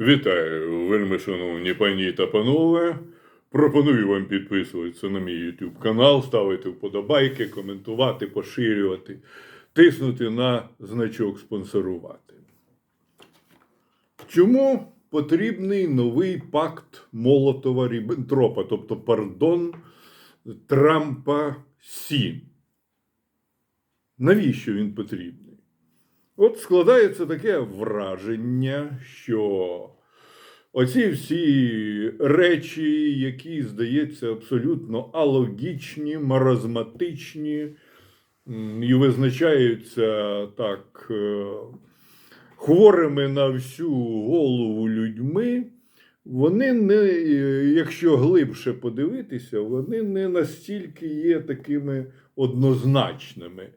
Вітаю, вельми шановні пані та панове. Пропоную вам підписуватися на мій YouTube канал, ставити вподобайки, коментувати, поширювати, тиснути на значок спонсорувати. Чому потрібний новий пакт Молотова Ріббентропа, тобто пардон Трампа Сі? Навіщо він потрібний? От складається таке враження, що оці всі речі, які здаються абсолютно алогічні, маразматичні і визначаються так е, хворими на всю голову людьми, вони не, е, якщо глибше подивитися, вони не настільки є такими однозначними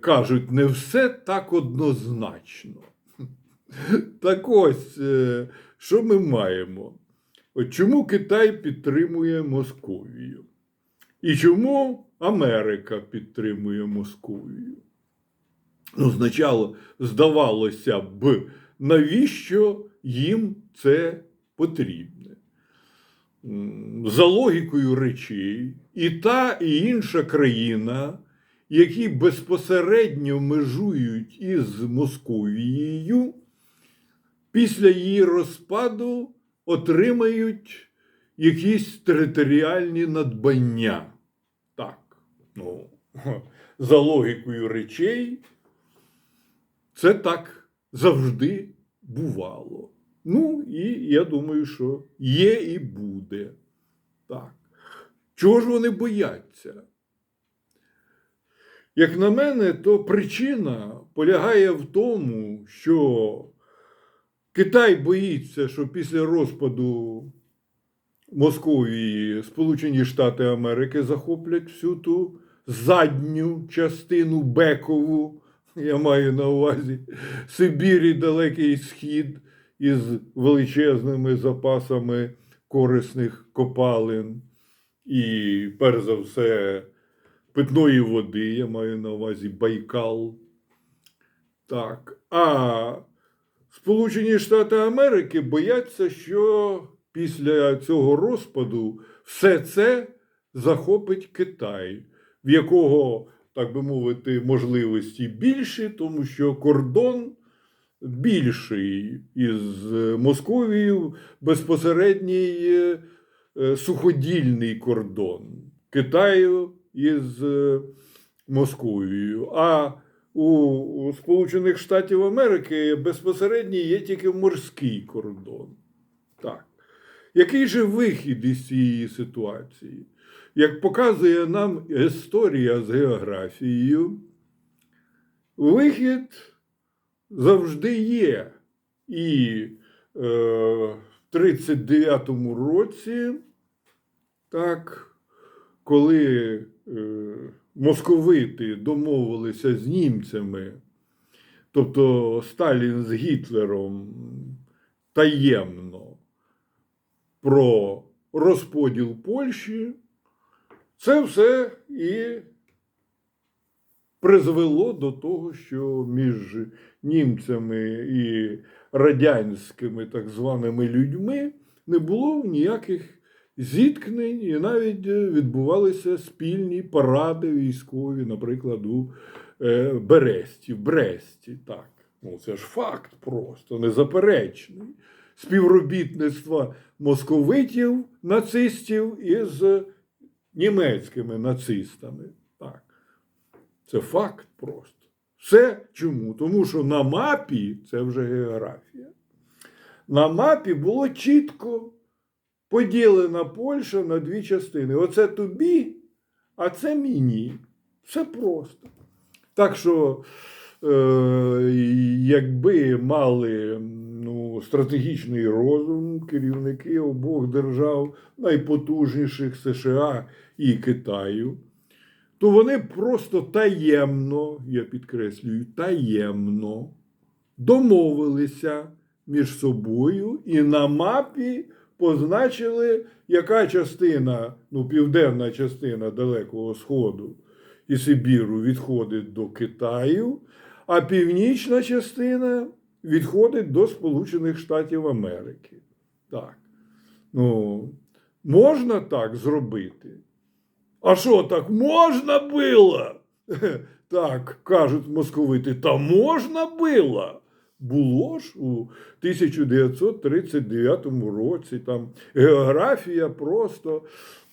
кажуть, не все так однозначно. Так ось, е, що ми маємо? От чому Китай підтримує Московію? І чому Америка підтримує Московію? Ну, спочатку здавалося б, навіщо їм це потрібне? За логікою речей, і та, і інша країна які безпосередньо межують із Московією, після її розпаду отримають якісь територіальні надбання. Так, ну, за логікою речей, це так завжди бувало. Ну, і я думаю, що є і буде. Так. Чого ж вони бояться? Як на мене, то причина полягає в тому, що Китай боїться, що після розпаду Московії Сполучені Штати Америки захоплять всю ту задню частину Бекову, я маю на увазі Сибір Далекий Схід із величезними запасами корисних копалин. І, перш за все, питної води, я маю на увазі Байкал. Так. А Сполучені Штати Америки бояться, що після цього розпаду все це захопить Китай, в якого, так би мовити, можливості більші, тому що кордон більший із Московією безпосередній е, суходільний кордон Китаю із е, Московією. А у, Сполучених Штатів Америки безпосередньо є тільки морський кордон. Так. Який же вихід із цієї ситуації? Як показує нам історія з географією, вихід завжди є. І е, в 39-му році, так, коли е, московити домовилися з німцями, тобто Сталін з Гітлером таємно про розподіл Польщі, це все і призвело до того, що між німцями і радянськими так званими людьми не було ніяких зіткнень, і навіть е, відбувалися спільні паради військові, наприклад, у е, Бересті, в Бресті. Так. Ну, це ж факт просто незаперечний. Співробітництва московитів, нацистів із німецькими нацистами. Так. Це факт просто. Все чому? Тому що на мапі це вже географія. На мапі було чітко поділена Польща на дві частини. Оце тобі, а це мені. Все просто. Так що, е, якби мали ну, стратегічний розум керівники обох держав, найпотужніших США і Китаю, то вони просто таємно, я підкреслюю, таємно домовилися між собою і на мапі позначили, яка частина, ну, південна частина Далекого Сходу і Сибіру відходить до Китаю, а північна частина відходить до Сполучених Штатів Америки. Так. Ну, можна так зробити? А що так можна було? Так, кажуть московити, та можна було. Було ж у 1939 році. Там географія просто,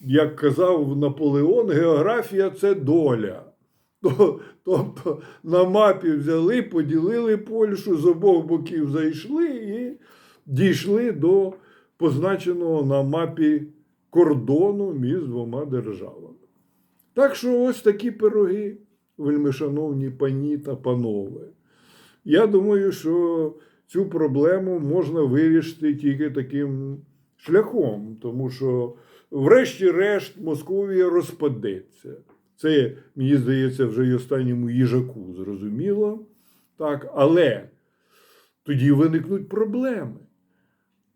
як казав Наполеон, географія це доля. Тобто на мапі взяли, поділили Польщу, з обох боків зайшли і дійшли до позначеного на мапі кордону між двома державами. Так що ось такі пироги, вельмишановні пані та панове. Я думаю, що цю проблему можна вирішити тільки таким шляхом, тому що, врешті-решт, Московія розпадеться. Це, мені здається, вже й останньому їжаку зрозуміло. Так, але тоді виникнуть проблеми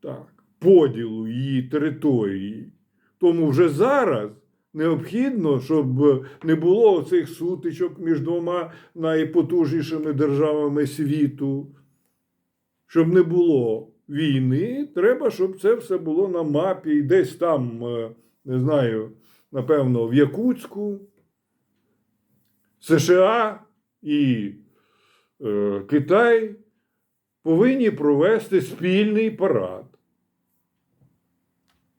так, поділу її території. Тому вже зараз необхідно, щоб не було цих сутичок між двома найпотужнішими державами світу, щоб не було війни, треба, щоб це все було на мапі, і десь там, е, не знаю, напевно, в Якутську, США і е, Китай повинні провести спільний парад.